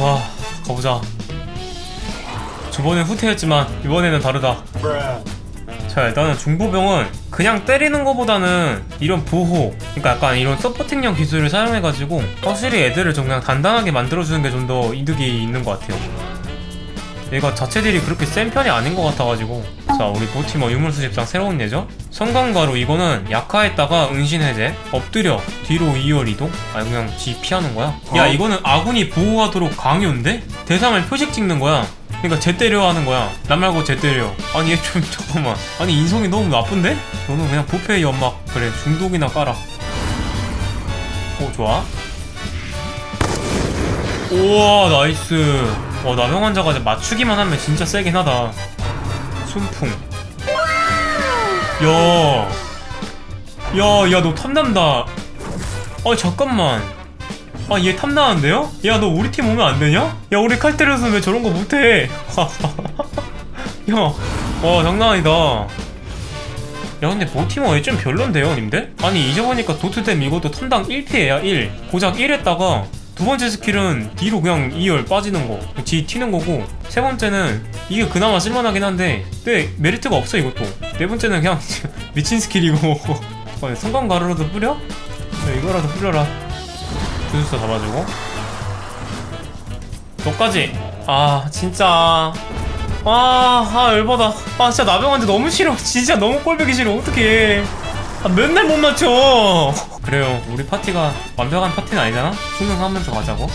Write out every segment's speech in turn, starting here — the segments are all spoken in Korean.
좋아 가보자. 저번엔 후퇴했지만 이번에는 다르다. 자 일단은 중보병은 그냥 때리는 것보다는 이런 보호 그러니까 약간 이런 서포팅형 기술을 사용해가지고 확실히 애들을 좀 그냥 단단하게 만들어주는 게 좀 더 이득이 있는 것 같아요 얘가 자체 딜이 그렇게 센 편이 아닌 것 같아가지고. 자 우리 보티머 유물수집상 새로운 예죠 성광가루 이거는 약화했다가 은신해제 엎드려 뒤로 2열 이동? 아 그냥 지 피하는 거야? 야 이거는 아군이 보호하도록 강요인데? 대상을 표식 찍는 거야. 그러니까 쟤 때려 하는 거야. 나 말고 쟤 때려. 아니 얘 좀 잠깐만. 아니 인성이 너무 나쁜데? 너는 그냥 부패의 연막 그래 중독이나 깔아. 오 좋아 우와 나이스. 어 나병 환자가 맞추기만 하면 진짜 세긴 하다. 순풍. 야야 야 너 탐난다. 아 잠깐만. 아 얘 탐나는데요? 야 너 우리 팀 오면 안 되냐? 야 우리 칼테르스 왜 저런 거 못해? 야와 장난 아니다. 야 근데 보티머 얘좀 별론데요 님들? 아니 이제 보니까 도트댐 이것도 턴당 1피해야 1 고작 1 했다가 두 번째 스킬은 뒤로 그냥 2열 빠지는 거, 뒤 튀는 거고, 세 번째는 이게 그나마 쓸만하긴 한데, 근데 메리트가 없어 이것도. 네 번째는 그냥 미친 스킬이고, 어, 성광 가루라도 뿌려? 야, 이거라도 뿌려라. 주술사 잡아주고. 너까지. 아 진짜. 아, 아 열받아. 아 진짜 나병한테 너무 싫어. 진짜 너무 꼴보기 싫어. 어떡해. 아, 맨날 못 맞춰. 그래요. 우리 파티가 완벽한 파티는 아니잖아? 순응하면서 가자고.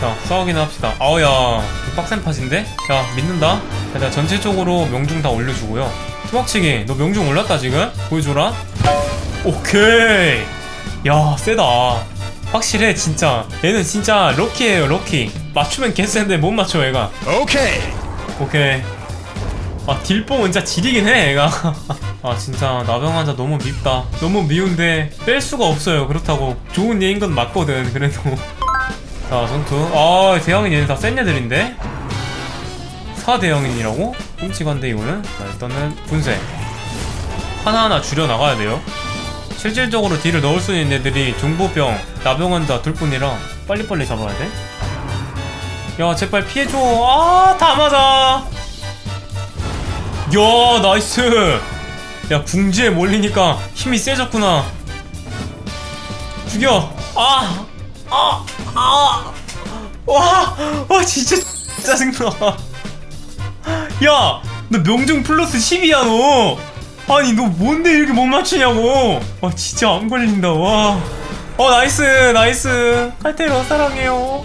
자, 싸우기는 합시다. 아우야, 이거 빡센 팟인데? 야, 믿는다? 자, 전체적으로 명중 다 올려주고요. 투박치기, 너 명중 올랐다, 지금? 보여줘라. 오케이. 야, 세다. 확실해, 진짜. 얘는 진짜 럭키예요, 럭키. 맞추면 개센데 못 맞춰, 얘가. 오케이. 오케이. 아 딜뽕은 진짜 지리긴 해 얘가 아 진짜 나병 환자 너무 밉다. 너무 미운데 뺄 수가 없어요. 그렇다고 좋은 예인 건 맞거든 그래도. 자 전투. 아 대형인 얘는 다센 애들인데? 4대형인이라고? 끔찍한데 이거는? 자 일단은 분쇄. 하나하나 줄여 나가야 돼요. 실질적으로 딜을 넣을 수 있는 애들이 중보병 나병 환자 둘뿐이라 빨리빨리 잡아야 돼 야 제발 피해줘. 아 다 맞아. 야 나이스 야 궁지에 몰리니까 힘이 세졌구나. 죽여. 아, 아아 아 와 와 진짜 짜증나. 야 너 명중 플러스 10이야 너. 아니 너 뭔데 이렇게 못 맞추냐고. 와 진짜 안 걸린다 와 어 나이스 나이스. 칼테로 사랑해요.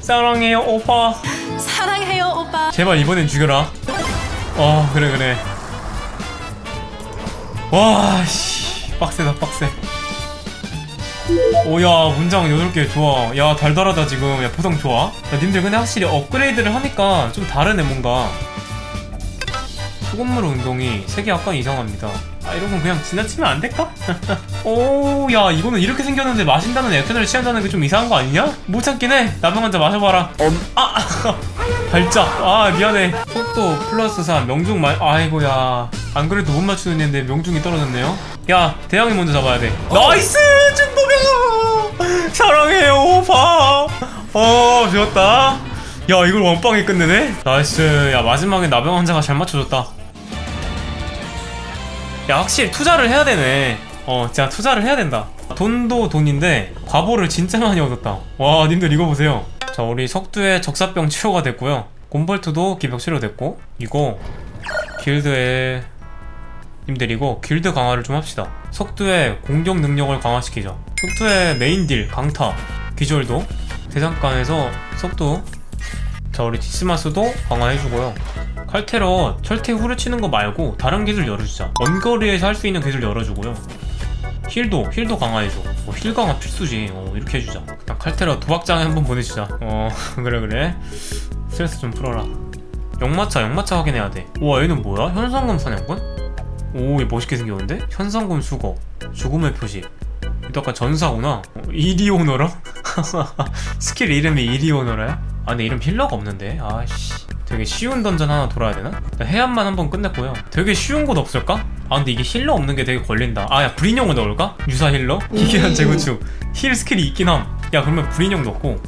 사랑해요 오빠. 사랑해요 오빠. 제발 이번엔 죽여라. 어 그래 그래. 와씨 빡세다 빡세. 오야 문장 8개 좋아. 야 달달하다 지금. 야 포장 좋아. 야 님들 근데 확실히 업그레이드를 하니까 좀 다르네 뭔가. 소금물 운동이 3개 약간 이상합니다. 아 이런 건 그냥 지나치면 안 될까? 오야 이거는 이렇게 생겼는데 마신다는 액션을 취한다는 게 좀 이상한 거 아니냐? 못 참긴 해. 나병 한잔 마셔봐라. 아 발작 아 미안해 속도 플러스 3 명중 말 아이고야 안 그래도 못 맞추는 애인데 명중이 떨어졌네요. 야 대형이 먼저 잡아야 돼. 나이스! 중보병! 사랑해요 오빠! 어 좋았다. 야 이걸 원빵에 끝내네? 나이스. 야 마지막에 나병 환자가 잘 맞춰줬다. 야 확실히 투자를 해야 되네. 어 진짜 투자를 해야 된다. 돈도 돈인데 과보를 진짜 많이 얻었다. 와 님들 이거 보세요. 자 우리 석두의 적사병 치료가 됐고요. 곰벌트도 기벽 치료됐고 이거 길드에 님들 이거 길드 강화를 좀 합시다. 석두의 공격 능력을 강화시키자 석두의 메인 딜 강타 기절도 대장간에서 석두 자 우리 디스마스도 강화해주고요. 칼테러 철퇴 후려치는 거 말고 다른 기술 열어주자. 원거리에서 할 수 있는 기술 열어주고요. 힐도 힐도 강화해줘. 어, 힐 강화 필수지. 어, 이렇게 해주자. 그냥 칼테러 도박장에 한번 보내주자. 어 그래 그래. 스트레스 좀 풀어라. 역마차 역마차 확인해야 돼. 우와 얘는 뭐야? 현상금 사냥꾼? 오 얘 멋있게 생겼는데? 현상금 수거 죽음의 표식 이거 약간 전사구나 어, 이리오너라? 스킬 이름이 이리오너라야? 아 근데 이름 힐러가 없는데 아씨 되게 쉬운 던전 하나 돌아야 되나? 나 해안만 한번 끝냈고요 되게 쉬운 곳 없을까? 아 근데 이게 힐러 없는 게 되게 걸린다 아야 불인형을 넣을까? 유사 힐러? 기괴한 재구축 힐 스킬이 있긴 함 야 그러면 불인형 넣고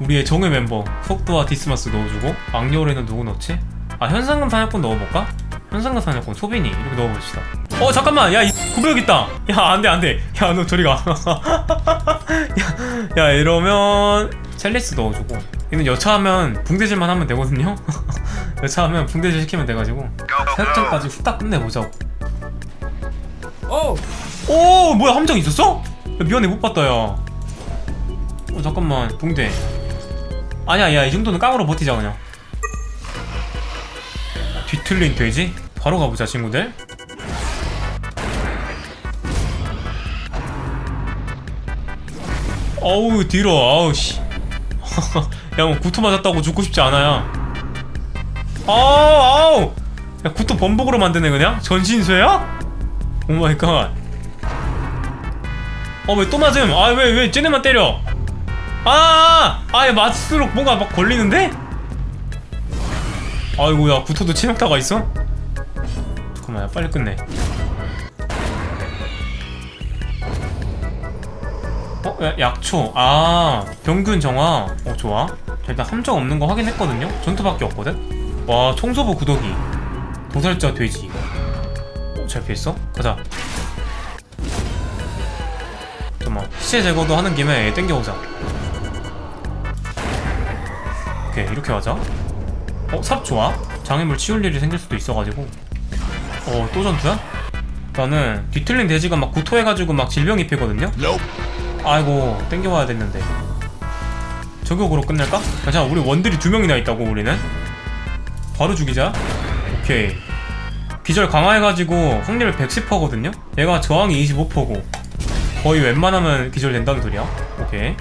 우리의 정의 멤버 속도와 디스마스 넣어주고 악녀로에는 누구 넣지? 아 현상금 사냥꾼 넣어볼까? 현상금 사냥꾼 소빈이 이렇게 넣어봅시다. 어 잠깐만. 야이 구벽 있다. 야 안돼 안돼. 야 너 저리 가. 야, 야 이러면 첼리스 넣어주고. 얘는 여차하면 붕대질만 하면 되거든요. 여차하면 붕대질 시키면 돼가지고 사육장까지 후딱 끝내보자고. 오! 오 뭐야 함정 있었어? 야, 미안해 못 봤다 야. 어, 잠깐만 붕대. 아니야 야. 이 정도는 깡으로 버티자 그냥. 뒤틀린 돼지? 바로 가보자 친구들 어우 뒤로 아우 씨 야뭐 구토 맞았다고 죽고 싶지 않아요 아우 아우 야 구토 범벅으로 만드네 그냥? 전신쇠야? 오 마이 갓 어왜 또 맞음? 아 왜 왜 쟤네만 때려? 아, 아예 맞을수록 뭔가 막 걸리는데? 아이고 야 구토도 치명타가 있어? 잠깐만 야 빨리 끝내. 어? 야, 약초. 아 병균 정화. 어 좋아. 자, 일단 함정 없는 거 확인했거든요. 전투밖에 없거든? 와 청소부 구더기. 도살자 돼지. 어, 잘 피했어? 가자. 잠깐만. 시체 제거도 하는 김에 얘 땡겨오자. 오케이 이렇게 하자. 어? 삽 좋아? 장애물 치울 일이 생길 수도 있어가지고 어 또 전투야? 나는 뒤틀린 돼지가 막 구토해가지고 막 질병 입히거든요? 아이고 땡겨와야 됐는데. 저격으로 끝낼까? 괜찮아 우리 원들이 두 명이나 있다고 우리는. 바로 죽이자. 오케이. 기절 강화해가지고 확률 110%거든요? 얘가 저항이 25%고. 거의 웬만하면 기절 된다는 소리야. 오케이.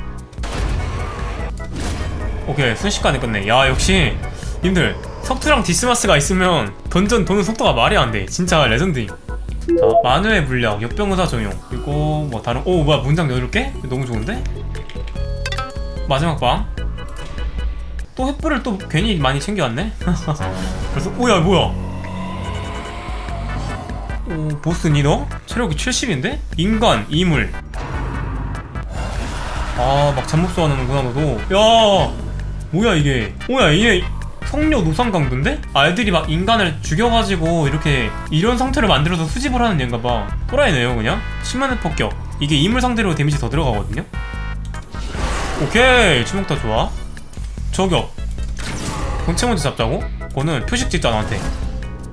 오케이 순식간에 끝내. 야 역시 님들 석투랑 디스마스가 있으면 던전 도는 속도가 말이 안 돼 진짜 레전드임 자 만회의 물약 역병의사 적용 그리고 뭐 다른 오 뭐야 문장 여유롭게? 너무 좋은데? 마지막 방또 횃불을 또 괜히 많이 챙겨왔네? 그래서 오야 뭐야 오 보스 니 너? 체력이 70인데? 인간, 이물 아막 잠못수 하는구나 너도 야 뭐야 이게 뭐야 얘 성녀 노상 강도인데? 아 애들이 막 인간을 죽여가지고 이렇게 이런 상태를 만들어서 수집을 하는 얘인가 봐. 또라이네요 그냥? 심한의 폭격. 이게 이물 상대로 데미지 더 들어가거든요? 오케이 치명타 좋아. 저격. 본체 먼저 잡자고? 그거는 표식 찍자 나한테.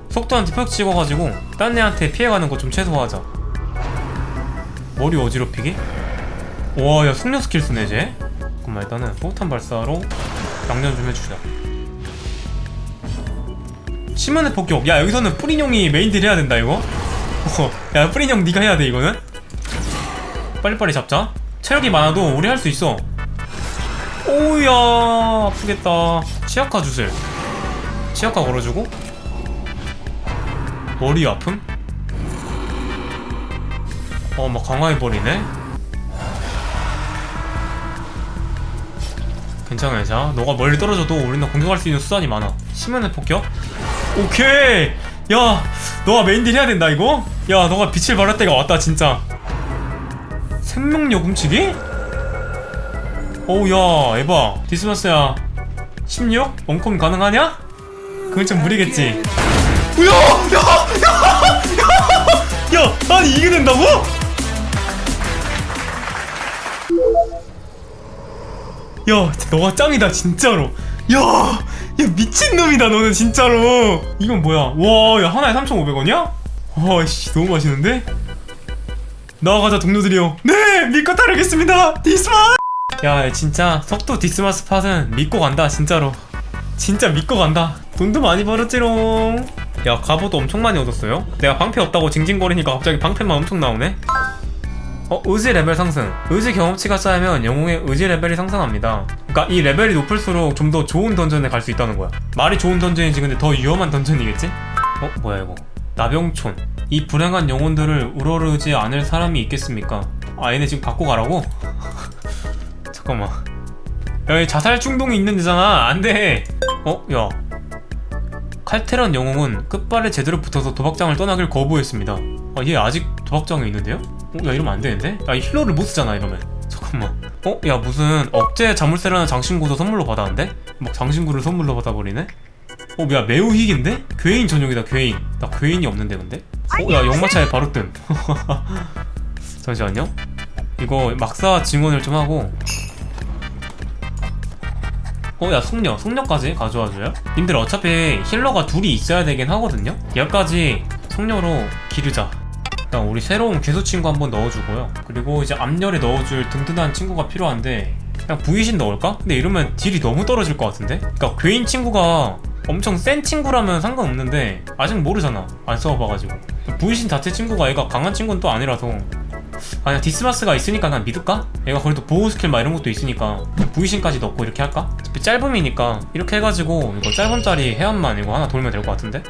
속도한테 표식 찍어가지고 딴 애한테 피해가는 거 좀 최소화하자. 머리 어지럽히기? 와야 숙녀 스킬 쓰네 쟤. 잠깐만 일단은 포탄 발사로 양념 좀 해주자 심한의 폭격. 야 여기서는 뿌린형이 메인딜 해야 된다 이거. 어, 야 뿌린형 니가 해야 돼 이거는. 빨리빨리 잡자. 체력이 많아도 우리 할 수 있어. 오우야 아프겠다. 치아카 주술 치아카 걸어주고. 머리 아픔? 어막 강화해버리네. 괜찮아 괜찮아 너가 멀리 떨어져도 우리는 공격할 수 있는 수단이 많아. 심연의 폭격? 오케이 야 너가 메인딜 해야 된다 이거? 야 너가 빛을 발할 때가 왔다 진짜 생명력 훔치기? 어우야 에바 디스마스야 16? 원컴 가능하냐? 그건 좀 무리겠지 야! 야! 야! 야! 야! 아니 이게 된다고? 야, 너가 짱이다 진짜로. 야, 야 미친놈이다 너는 진짜로. 이건 뭐야? 와, 야 하나에 3,500원이야? 와, 씨 너무 맛있는데? 나가자 동료들이요. 네, 믿고 따르겠습니다. 디스마. 야, 진짜 석도 디스마 스 팟은 믿고 간다 진짜로. 진짜 믿고 간다. 돈도 많이 벌었지롱. 야, 갑옷도 엄청 많이 얻었어요. 내가 방패 없다고 징징거리니까 갑자기 방패만 엄청 나오네. 어, 의지 레벨 상승. 의지 경험치가 쌓이면 영웅의 의지 레벨이 상승합니다. 그러니까 이 레벨이 높을수록 좀 더 좋은 던전에 갈 수 있다는 거야. 말이 좋은 던전이지 근데 더 위험한 던전이겠지? 어, 뭐야 이거. 나병촌. 이 불행한 영혼들을 우러르지 않을 사람이 있겠습니까? 아, 얘네 지금 갖고 가라고? 잠깐만. 야, 얘 자살 충동이 있는 데잖아. 안 돼. 어, 야. 칼테란 영웅은 끝발에 제대로 붙어서 도박장을 떠나길 거부했습니다. 아, 얘 아직 도박장에 있는데요? 어, 야, 이러면 안 되는데? 야, 이 힐러를 못 쓰잖아, 이러면. 잠깐만. 어? 야 무슨 억제 자물쇠라는 장신구도 선물로 받았는데? 막 장신구를 선물로 받아버리네? 어, 야 매우 희귀인데? 괴인 전용이다 괴인 나 괴인이 없는데 근데? 어? 야 역마차에 바로 뜸 잠시만요 이거 막사 증언을 좀 하고 어, 야, 속녀. 속녀까지 가져와줘요? 님들 어차피 힐러가 둘이 있어야 되긴 하거든요? 여기까지 속녀로 기르자. 일단 우리 새로운 괴수 친구 한번 넣어주고요. 그리고 이제 앞열에 넣어줄 든든한 친구가 필요한데, 그냥 부이신 넣을까? 근데 이러면 딜이 너무 떨어질 것 같은데? 그니까 괴인 친구가 엄청 센 친구라면 상관없는데, 아직 모르잖아. 안 써봐가지고. 부이신 자체 친구가 얘가 강한 친구는 또 아니라서, 아니야 디스마스가 있으니까 난 믿을까? 얘가 그래도 보호 스킬 막 이런 것도 있으니까 부이신까지 넣고 이렇게 할까? 짧음이니까 이렇게 해가지고 이거 짧은 짜리 해안만 이거 하나 돌면 될 것 같은데?